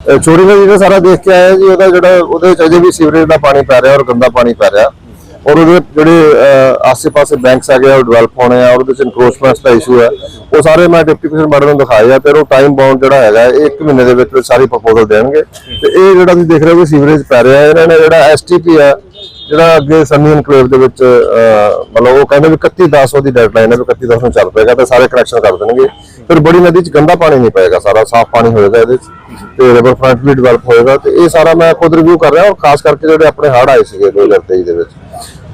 ਚੋਰੀ ਛੋਟੀ ਨਦੀ ਦਾ ਸਾਰਾ ਦੇਖ ਕੇ ਆਇਆ ਜੀ ਉਹਦਾ ਜਿਹੜਾ ਉਹਦੇ ਵਿੱਚ ਅਜੇ ਵੀ ਸੀਵਰੇਜ ਦਾ ਪਾਣੀ ਪੈ ਰਿਹਾ ਔਰ ਗੰਦਾ ਪਾਣੀ ਪੈ ਰਿਹਾ। ਔਰ ਉਹਦੇ ਜਿਹੜੇ ਅਹ, ਆਸੇ-ਪਾਸੇ ਬੈਂਕਸ ਹੈਗੇ ਆ ਉਹ ਡਿਵੈਲਪ ਹੋਣੇ ਆ ਔਰ ਉਹਦੇ ਵਿੱਚ ਇਨਕਰੋਚਮੈਂਟਸ ਦਾ ਇਸ਼ੂ ਹੈ ਉਹ ਸਾਰੇ ਮੈਂ ਡਿਪਟੀ ਕਮਿਸ਼ਨਰ ਮੈਡਮ ਨੂੰ ਦਿਖਾਏ ਆ ਤੇ ਉਹ ਟਾਈਮ ਬਾਉਂਡ ਜਿਹੜਾ ਹੈਗਾ ਇਹ ਇੱਕ ਮਹੀਨੇ ਦੇ ਵਿੱਚ ਵਿੱਚ ਸਾਰੀ ਪ੍ਰਪੋਜ਼ਲ ਦੇਣਗੇ। ਤੇ ਇਹ ਜਿਹੜਾ ਤੁਸੀਂ ਦੇਖ ਰਹੇ ਹੋ ਕਿ ਸੀਵਰੇਜ ਪੈ ਰਿਹਾ ਇਹਨਾਂ ਨੇ ਜਿਹੜਾ ਐਸਟੀਪੀ ਆ ਜਿਹੜਾ ਅੱਗੇ ਸੰਨੀ ਇਨਕਲੇਵ ਦੇ ਵਿੱਚ ਮਤਲਬ ਉਹ ਕਹਿੰਦੇ ਵੀ 31 10 ਉਹਦੀ ਡੈਡਲਾਈਨ ਹੈ ਵੀ 31 10 ਨੂੰ ਚੱਲ ਪਏਗਾ ਤੇ ਸਾਰੇ ਕਨੈਕਸ਼ਨ ਕਰ ਦੇਣਗੇ। ਫਿਰ ਬੜੀ ਨਦੀ 'ਚ ਗੰਦਾ ਪਾਣੀ ਨਹੀਂ ਪਏਗਾ ਸਾਰਾ ਸਾਫ਼ ਪਾਣੀ ਹੋਏਗਾ ਇਹਦੇ 'ਚ। ਤੇ ਰਿਵਰ ਫਰੰਟ ਵੀ ਡਿਵੈਲਪ ਹੋਏਗਾ ਤੇ ਇਹ ਸਾਰਾ ਮੈਂ ਖੁਦ ਰਿਵਿਊ ਕਰ ਰਿਹਾ ਔਰ ਖਾਸ ਕਰਕੇ ਜਿਹੜੇ ਆਪਣੇ ਹੜ੍ਹ ਆਏ ਸੀਗੇ 2023 ਦੇ ਵਿੱਚ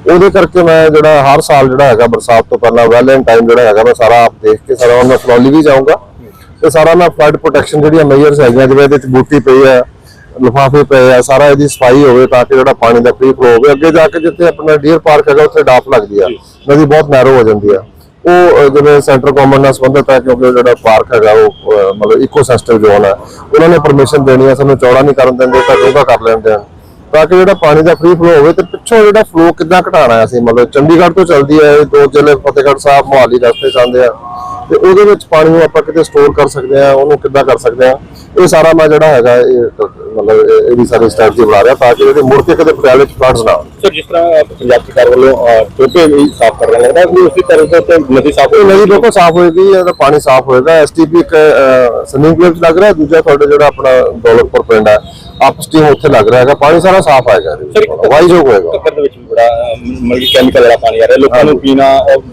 ਉਹਦੇ ਕਰਕੇ ਮੈਂ ਜਿਹੜਾ ਹਰ ਸਾਲ ਜਿਹੜਾ ਹੈਗਾ ਬਰਸਾਤ ਤੋਂ ਪਹਿਲਾਂ ਵੈਲ ਐਂਡ ਟਾਈਮ ਜਿਹੜਾ ਹੈਗਾ ਮੈਂ ਸਾਰਾ ਆਪ ਦੇਖ ਕੇ ਸਾਰਾ ਉਹਨਾਂ ਫਲੋਲੀ ਵੀ ਜਾਊਂਗਾ ਤੇ ਸਾਰਾ ਮੈਂ ਫਲੱਡ ਪ੍ਰੋਟੈਕਸ਼ਨ ਜਿਹੜੀਆਂ ਮੇਜਰਸ ਹੈਗੀਆਂ ਜਿਵੇਂ ਇਹਦੇ ਵਿੱਚ ਬੂਟੀ ਪਈ ਹੈ ਲਿਫਾਫੇ ਪਏ ਆ ਸਾਰਾ ਇਹਦੀ ਸਫ਼ਾਈ ਹੋਵੇ ਤਾਂ ਕਿ ਜਿਹੜਾ ਪਾਣੀ ਦਾ ਫ੍ਰੀ ਫਲੋ ਹੋਵੇ ਅੱਗੇ ਜਾ ਕੇ ਜਿੱਥੇ ਆਪਣਾ ਡੀਅਰ ਪਾਰਕ ਹੈਗਾ ਉੱਥੇ ਡਾਫ ਲੱਗਦੀ ਆ ਨਦੀ ਬਹੁਤ ਨੈਰੋ ਹੋ ਜਾਂਦੀ ਆ। ਉਹ ਜਿਵੇਂ ਸੈਂਟਰ ਗਵਰਨਮੈਂਟ ਨਾਲ ਸੰਬੰਧਿਤ ਹੈ ਕਿਉਂਕਿ ਉਹ ਜਿਹੜਾ ਪਾਰਕ ਹੈਗਾ ਉਹ ਅਹ, ਮਤਲਬ ਇਕੋਸਿਸਟਮ ਜ਼ੋਨ ਹੈ ਉਹਨਾਂ ਨੇ ਪਰਮਿਸ਼ਨ ਦੇਣੀ ਹੈ ਸਾਨੂੰ ਚੌੜਾ ਨਹੀਂ ਕਰਨ ਦਿੰਦੇ ਤਾਂ ਡੂੰਘਾ ਕਰ ਲੈਂਦੇ ਹਨ। ਤਾਂ ਕਿ ਜਿਹੜਾ ਪਾਣੀ ਦਾ ਫ੍ਰੀ ਫਲੋ ਹੋਵੇ ਤੇ ਪਿੱਛੋਂ ਜਿਹੜਾ ਫਲੋ ਕਿੱਦਾਂ ਘਟਾਣਾ ਹੈ ਅਸੀਂ? ਮਤਲਬ ਚੰਡੀਗੜ੍ਹ ਤੋਂ ਚੱਲਦੀ ਹੈ ਇਹ ਦੋ ਜ਼ਿਲ੍ਹੇ ਫਤਿਹਗੜ੍ਹ ਸਾਹਿਬ ਮੋਹਾਲੀ ਰਸਤੇ ਜਾਂਦੇ ਆ। ਤੇ ਉਹਦੇ ਵਿੱਚ ਪਾਣੀ ਨੂੰ ਆਪਾਂ ਕਿਤੇ ਸਟੋਰ ਕਰ ਸਕਦੇ ਆ ਉਹਨੂੰ ਕਿੱਦਾਂ ਕਰ ਸਕਦੇ ਆ ਇਹ ਸਾਰਾ ਮੈਂ ਜਿਹੜਾ ਹੈਗਾ ਇਹ ਮਤਲਬ ਇਹ- ਇਹਦੀ ਸਾਰੀ ਸਟ੍ਰੈਟਜੀ ਬਣਾ ਰਿਹਾ ਤਾਂ ਕਿ ਜਿਹੜੇ ਮੁੜ ਕੇ ਕਦੇ ਪਟਿਆਲੇ ਚ ਫਲੱਡਸ ਨਾ ਆਉਣ। ਸਰ ਜਿਸ ਤਰ੍ਹਾਂ ਪੰਜਾਬ ਸਰਕਾਰ ਵੱਲੋਂ ਟੋਪੇ ਵੀ ਸਾਫ਼ ਕਰ ਰਿਹਾ ਲੱਗਦਾ ਹੈ ਕਿ ਉਸੇ ਤਰ੍ਹਾਂ ਤੋਂ ਨਦੀ ਸਾਫ਼ ਇਹ ਨਦੀ ਬਿਲਕੁਲ ਸਾਫ਼ ਹੋਏਗੀ ਇਹਦਾ ਪਾਣੀ ਸਾਫ਼ ਹੋਏਗਾ। ਐਸਟੀਪੀ ਇੱਕ ਸਨਿੰਗ ਲੱਗ ਰਿਹਾ ਦੂਜਾ ਤੁਹਾਡੇ ਜਿਹੜਾ ਆਪਣਾ ਦੌਲਤਪੁਰ ਪਿੰਡ ਹੈ। ਅਪ ਸਟ੍ਰੀਮ ਉੱਥੇ ਲੱਗ ਰਿਹਾ ਹੈਗਾ ਪਾਣੀ ਸਾਰਾ ਸਾਫ਼ ਆਏਗਾ ਸਰ ਵਾਈਜੋਗ ਹੋਏਗਾ ਟੱਕਰ ਦੇ ਵਿੱਚ ਵੀ ਬੜਾ ਕਿ ਕੈਮੀਕਲ ਵਾਲਾ ਪਾਣੀ ਆ ਰਿਹਾ ਲੋਕਾਂ ਨੂੰ ਪੀਣਾ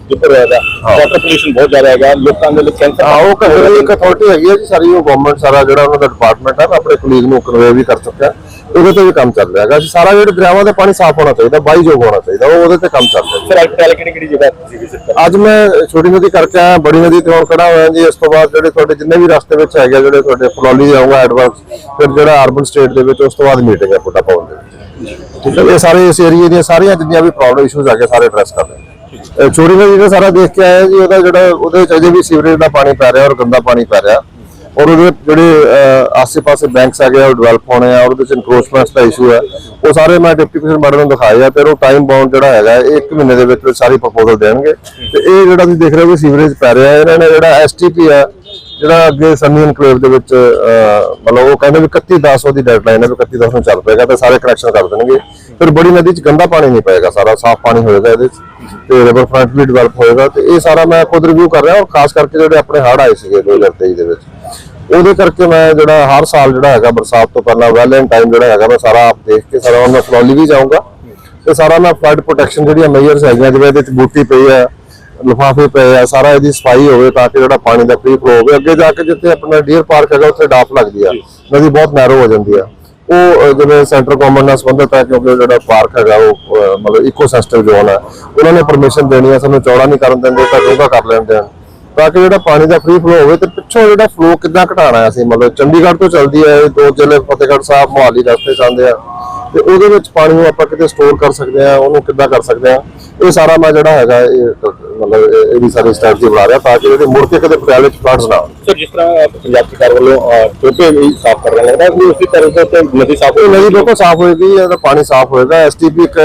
ਦੁੱਪਰ ਰਿਹਾ ਵਾਟਰ ਪੋਲੂਸ਼ਨ ਬਹੁਤ ਜ਼ਿਆਦਾ ਹੈਗਾ ਲੋਕਾਂ ਦੇ ਲਈ ਕੈਂਸਰ ਹਾਂ ਉਹ ਘੱਟ ਇੱਕ ਅਥਾਰਟੀ ਹੈਗੀ ਹੈ ਜੀ ਸਾਰੀ ਉਹ ਗਵਰਨਮੈਂਟ ਸਾਰਾ ਜਿਹੜਾ ਉਹਨਾਂ ਦਾ ਡਿਪਾਰਟਮੈਂਟ ਹੈ ਆਪਣੇ ਕੁਲੀਗ ਨੂੰ ਕਨਵੇ ਵੀ ਕਰ ਚੁੱਕਿਆ। ਉਹਦੇ ਤੇ ਵੀ ਕੰਮ ਚੱਲ ਰਿਹਾ ਹੈਗਾ। ਅਸੀਂ ਸਾਰਾ ਜਿਹੜੇ ਦਰਿਆਵਾਂ ਦਾ ਪਾਣੀ ਸਾਫ਼ ਹੋਣਾ ਚਾਹੀਦਾ ਵਾਈਜੋਗ ਹੋਣਾ ਚਾਹੀਦਾ ਉਹ ਉਹਦੇ ਤੇ ਕੰਮ ਚੱਲ ਰਿਹਾ ਸਰ ਅੱਜ ਕੱਲ੍ਹ ਕਿਹੜੀ ਕਿਹੜੀ ਜਗ੍ਹਾ ਤੁਸੀਂ ਵਿਜ਼ਿਟ ਕਰ ਅੱਜ ਮੈਂ ਛੋਟੀ ਨਦੀ ਕਰਕੇ ਆਇਆ ਬੜੀ ਨਦੀ ਤੇ ਹੁਣ ਖੜਾ ਹੋਇਆ ਜੀ। ਇਸ ਤੋਂ ਬਾਅਦ ਜਿਹੜੇ ਤੁਹਾਡੇ ਜਿੰਨੇ ਵੀ ਰਸਤੇ ਵਿੱਚ ਹੈਗੇ ਜਿਹੜੇ ਤੁਹਾਡੇ ਫਲੋਲੀ ਜਾਊਗਾ ਐਡਵਾਂਸ ਫਿਰ ਜਿਹੜਾ ਅਰਬਨ ਸਟੇਟ ਦੇ ਵਿੱਚ ਉਸ ਤੋਂ ਬਾਅਦ ਮੀਟਿੰਗ ਹੈ ਫੁੱਟਾ ਪਾਉਣ ਦੇ ਠੀਕ ਹੈ ਇਹ ਸਾਰੇ ਇਸ ਏਰੀਏ ਦੀਆਂ ਸਾਰੀਆਂ ਜਿੰਨੀਆਂ ਵੀ ਪ੍ਰੋਬਲਮ ਇਸ਼ੂਜ਼ ਆ ਕੇ ਸਾਰੇ ਐਡਰੈਸ ਕਰ ਰਹੇ ਨਦੀ ਦਾ ਸਾਰਾ ਦੇਖ ਕੇ ਆਇਆ ਜੀ ਉਹਦਾ ਜਿਹੜਾ ਉਹਦੇ ਵਿੱਚ ਅਜੇ ਵੀ ਸੀਵਰੇਜ ਦਾ ਪਾਣੀ ਪੈ ਰਿਹਾ ਔਰ ਗੰਦਾ ਪਾਣੀ ਪੈ ਰਿਹਾ। ਔਰ ਉਹਦੇ ਜਿਹੜੇ ਅਹ, ਆਸੇ-ਪਾਸੇ ਬੈਂਕਸ ਹੈਗੇ ਆ ਉਹ ਡਿਵੈਲਪ ਹੋਣੇ ਆ ਔਰ ਉਹਦੇ ਵਿੱਚ ਇਨਕਰੋਚਮੈਂਟਸ ਦਾ ਇਸ਼ੂ ਹੈ ਉਹ ਸਾਰੇ ਮੈਂ ਡਿਪਟੀ ਕਮਿਸ਼ਨਰ ਮੈਡਮ ਨੂੰ ਦਿਖਾਏ ਆ ਤੇ ਉਹ ਟਾਈਮ ਬਾਉਂਡ ਜਿਹੜਾ ਹੈਗਾ ਇਹ ਇੱਕ ਮਹੀਨੇ ਦੇ ਵਿੱਚ ਵਿੱਚ ਸਾਰੀ ਪ੍ਰਪੋਜ਼ਲ ਦੇਣਗੇ। ਤੇ ਇਹ ਜਿਹੜਾ ਤੁਸੀਂ ਦੇਖ ਰਹੇ ਹੋ ਕਿ ਸੀਵਰੇਜ ਪੈ ਰਿਹਾ ਇਹਨਾਂ ਨੇ ਜਿਹੜਾ ਐਸਟੀਪੀ ਹੈ ਜਿਹੜਾ ਅੱਗੇ ਸੰਨੀ ਇਨਕਲੇਵ ਦੇ ਵਿੱਚ ਮਤਲਬ ਉਹ ਕਹਿੰਦੇ ਵੀ 31 10 ਉਹਦੀ ਡੈਡਲਾਈਨ ਹੈ ਵੀ 31 10 ਨੂੰ ਚੱਲ ਪਏਗਾ ਤੇ ਸਾਰੇ ਕਨੈਕਸ਼ਨ ਕਰ ਦੇਣਗੇ। ਫਿਰ ਬੜੀ ਨਦੀ 'ਚ ਗੰਦਾ ਪਾਣੀ ਨਹੀਂ ਪਏਗਾ ਸਾਰਾ ਸਾਫ਼ ਪਾਣੀ ਹੋਏਗਾ ਇਹਦੇ 'ਚ ਤੇ ਰਿਵਰ ਫਰੰਟ ਵੀ ਡਿਵੈਲਪ ਹੋਏਗਾ ਤੇ ਇਹ ਸਾਰਾ ਮੈਂ ਖੁਦ ਰਿਵਿਊ ਕਰ ਰਿਹਾ ਔਰ ਖਾਸ ਕਰਕੇ ਜਿਹੜੇ ਆਪਣੇ ਹੜ੍ਹ ਆਏ ਸੀਗੇ 2023 ਦੇ ਵਿੱਚ। ਉਹਦੇ ਕਰਕੇ ਮੈਂ ਜਿਹੜਾ ਹਰ ਸਾਲ ਜਿਹੜਾ ਹੈਗਾ ਬਰਸਾਤ ਤੋਂ ਪਹਿਲਾਂ ਵੈਲ ਜਿਹੜਾ ਹੈਗਾ ਮੈਂ ਸਾਰਾ ਆਪ ਦੇਖ ਕੇ ਸਾਰਾ ਉਹਨਾਂ ਫਲੋਲੀ ਵੀ ਜਾਊਂਗਾ। ਤੇ ਸਾਰਾ ਮੈਂ ਫਲੱਡ ਪ੍ਰੋਟੈਕਸ਼ਨ ਜਿਹੜੀਆਂ ਮੇਜਰਸ ਹੈਗੀਆਂ ਜਿਵੇਂ ਇਹਦੇ ਵਿੱਚ ਬੂਟੀ ਪਈ ਹੈ ਲਿਫਾਫੇ ਪਏ ਆ ਸਾਰਾ ਇਹਦੀ ਸਫ਼ਾਈ ਹੋਵੇ ਤਾਂ ਕਿ ਜਿਹੜਾ ਪਾਣੀ ਦਾ ਫ੍ਰੀ ਫਲੋ ਹੋਵੇ। ਅੱਗੇ ਜਾ ਕੇ ਜਿੱਥੇ ਆਪਣਾ ਡੀਅਰ ਪਾਰਕ ਹੈਗਾ ਉੱਥੇ ਡਾਫ ਲੱਗਦੀ ਆ ਨਦੀ ਬਹੁਤ ਨੈਰੋ ਹੋ ਜਾਂਦੀ ਆ। ਉਹ ਜਿਵੇਂ ਸੈਂਟਰ ਗਵਰਨਮੈਂਟ ਨਾਲ ਸੰਬੰਧਿਤ ਹੈ ਕਿਉਂਕਿ ਜਿਹੜਾ ਪਾਰਕ ਹੈਗਾ ਉਹ ਅਹ, ਮਤਲਬ ਇਕੋਸਿਸਟਮ ਜ਼ੋਨ ਹੈ ਉਹਨਾਂ ਨੇ ਪਰਮਿਸ਼ਨ ਦੇਣੀ ਹੈ ਸਾਨੂੰ ਚੌੜਾ ਨਹੀਂ ਕਰਨ ਦਿੰਦੇ ਤਾਂ ਡੂੰਘਾ ਕਰ ਲੈਂਦੇ ਹਨ ਤਾਂ ਕਿ ਜਿਹੜਾ ਪਾਣੀ ਦਾ ਫ੍ਰੀ ਫਲੋ ਹੋਵੇ ਤੇ ਪਿੱਛੋਂ ਜਿਹੜਾ ਫਲੋ ਕਿੱਦਾਂ ਘਟਾਣਾ ਹੈ ਅਸੀਂ? ਮਤਲਬ ਚੰਡੀਗੜ੍ਹ ਤੋਂ ਚੱਲਦੀ ਹੈ ਦੋ ਜ਼ਿਲ੍ਹੇ ਫਤਿਹਗੜ੍ਹ ਸਾਹਿਬ ਮੋਹਾਲੀ ਰਸਤੇ ਜਾਂਦੇ ਆ। ਤੇ ਉਹਦੇ ਵਿੱਚ ਪਾਣੀ ਨੂੰ ਆਪਾਂ ਕਿਤੇ ਸਟੋਰ ਕਰ ਸਕਦੇ ਆ ਉਹਨੂੰ ਕਿੱਦਾਂ ਕਰ ਸਕਦੇ ਆ ਇਹ ਸਾਰਾ ਮੈਂ ਜਿਹੜਾ ਹੈਗਾ ਇਹ ਮਤਲਬ ਇਹ- ਇਹਦੀ ਸਾਰੀ ਸਟ੍ਰੈਟਜੀ ਬਣਾ ਰਿਹਾ ਤਾਂ ਕਿ ਜਿਹੜੇ ਮੁੜ ਕੇ ਕਦੇ ਪਟਿਆਲੇ ਚ ਫਲੱਡਸ ਨਾ ਆਉਣ ਸਰ ਜਿਸ ਤਰ੍ਹਾਂ ਪੰਜਾਬ ਸਰਕਾਰ ਵੱਲੋਂ ਟੋਪੇ ਵੀ ਸਾਫ਼ ਕਰ ਰਿਹਾ ਲੱਗਦਾ ਕਿ ਉਸੇ ਤਰ੍ਹਾਂ ਤੋਂ ਨਦੀ ਸਾਫ਼ ਇਹ ਨਦੀ ਬਿਲਕੁਲ ਸਾਫ਼ ਹੋਏਗੀ ਇਹਦਾ ਪਾਣੀ ਸਾਫ਼ ਹੋਏਗਾ। ਐਸਟੀਪੀ ਇੱਕ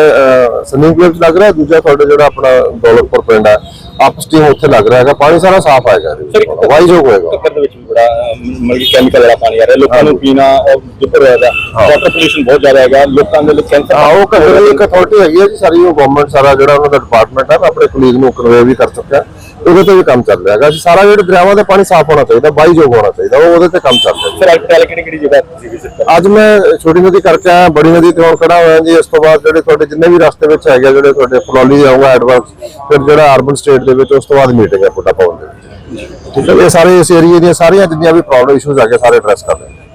ਸਨਿੰਗ ਪਲੇਟ ਲੱਗ ਰਿਹਾ ਦੂਜਾ ਤੁਹਾਡੇ ਜਿਹੜਾ ਆਪਣਾ ਦੌਲਤਪੁਰ ਪਿੰਡ ਹੈ ਅਪ ਸਟ੍ਰੀਮ ਉੱਥੇ ਲੱਗ ਰਿਹਾ ਹੈਗਾ ਪਾਣੀ ਸਾਰਾ ਸਾਫ਼ ਆਏਗਾ ਸਰ ਵਾਈਜੋਗ ਹੋਏਗਾ। ਟੱਕਰ ਦੇ ਵਿੱਚ ਵੀ ਬੜਾ ਅਹ, ਮਤਲਬ ਕਿ ਕੈਮੀਕਲ ਵਾਲਾ ਪਾਣੀ ਆ ਰਿਹਾ ਲੋਕਾਂ ਨੂੰ ਪੀਣਾ ਔਰ ਦੁੱਪਰ ਰਿਹਾ ਵਾਟਰ ਪੋਲੂਸ਼ਨ ਬਹੁਤ ਜ਼ਿਆਦਾ ਹੈਗਾ ਲੋਕਾਂ ਦੇ ਲਈ ਕੈਂਸਰ ਹਾਂ ਉਹ ਘੱਟ ਇੱਕ ਅਥਾਰਟੀ ਹੈਗੀ ਹੈ ਜੀ ਸਾਰੀ ਉਹ ਗਵਰਨਮੈਂਟ ਸਾਰਾ ਜਿਹੜਾ ਉਹਨਾਂ ਦਾ ਡਿਪਾਰਟਮੈਂਟ ਹੈ ਮੈਂ ਆਪਣੇ ਕੁਲੀਗ ਨੂੰ ਕਨਵੇ ਵੀ ਕਰ ਚੁੱਕਿਆ। ਉਹਦੇ ਤੇ ਵੀ ਕੰਮ ਚੱਲ ਰਿਹਾ ਹੈਗਾ। ਅਸੀਂ ਸਾਰਾ ਜਿਹੜੇ ਦਰਿਆਵਾਂ ਦਾ ਪਾਣੀ ਸਾਫ਼ ਹੋਣਾ ਚਾਹੀਦਾ ਵਾਈਜੋਗ ਹੋਣਾ ਚਾਹੀਦਾ ਉਹ ਉਹਦੇ ਤੇ ਕੰਮ ਚੱਲ ਰਿਹਾ ਜੀ। ਸਰ ਅੱਜ ਕਿਹੜੀ ਕਿਹੜੀ ਜਗ੍ਹਾ ਤੁਸੀਂ ਵਿਜ਼ਿਟ ਕਰ ਅੱਜ ਮੈਂ ਛੋਟੀ ਨਦੀ ਕਰਕੇ ਆਇਆ ਬੜੀ ਨਦੀ ਤੇ ਹੁਣ ਖੜਾ ਹੋਇਆ ਜੀ। ਇਸ ਤੋਂ ਬਾਅਦ ਜਿਹੜੇ ਤੁਹਾਡੇ ਜਿੰਨੇ ਵੀ ਰਸਤੇ ਵਿੱਚ ਹੈਗੇ ਆ, ਜਿਹੜੇ ਤੁਹਾਡੇ ਫਲੋਲੀ ਜਾਊਗਾ ਐਡਵਾਂਸ ਫਿਰ ਜਿਹੜਾ ਅਰਬਨ ਸਟੇਟ ਦੇ ਵਿੱਚ ਉਸ ਤੋਂ ਬਾਅਦ ਮੀਟਿੰਗ ਹੈ ਫੁੱਟਾ ਪਾਉਣ ਦੇ ਵਿੱਚ। ਠੀਕ ਹੈ। ਇਹ ਸਾਰੇ ਇਸ ਏਰੀਏ ਦੀਆਂ ਸਾਰੀਆਂ ਜਿੰਨੀਆਂ ਵੀ ਪ੍ਰੋਬਲਮ ਇਸ਼ੂਜ਼ ਆ ਕੇ ਸਾਰੇ ਐਡਰੈਸ ਕਰ ਰਹੇ ਹਾਂ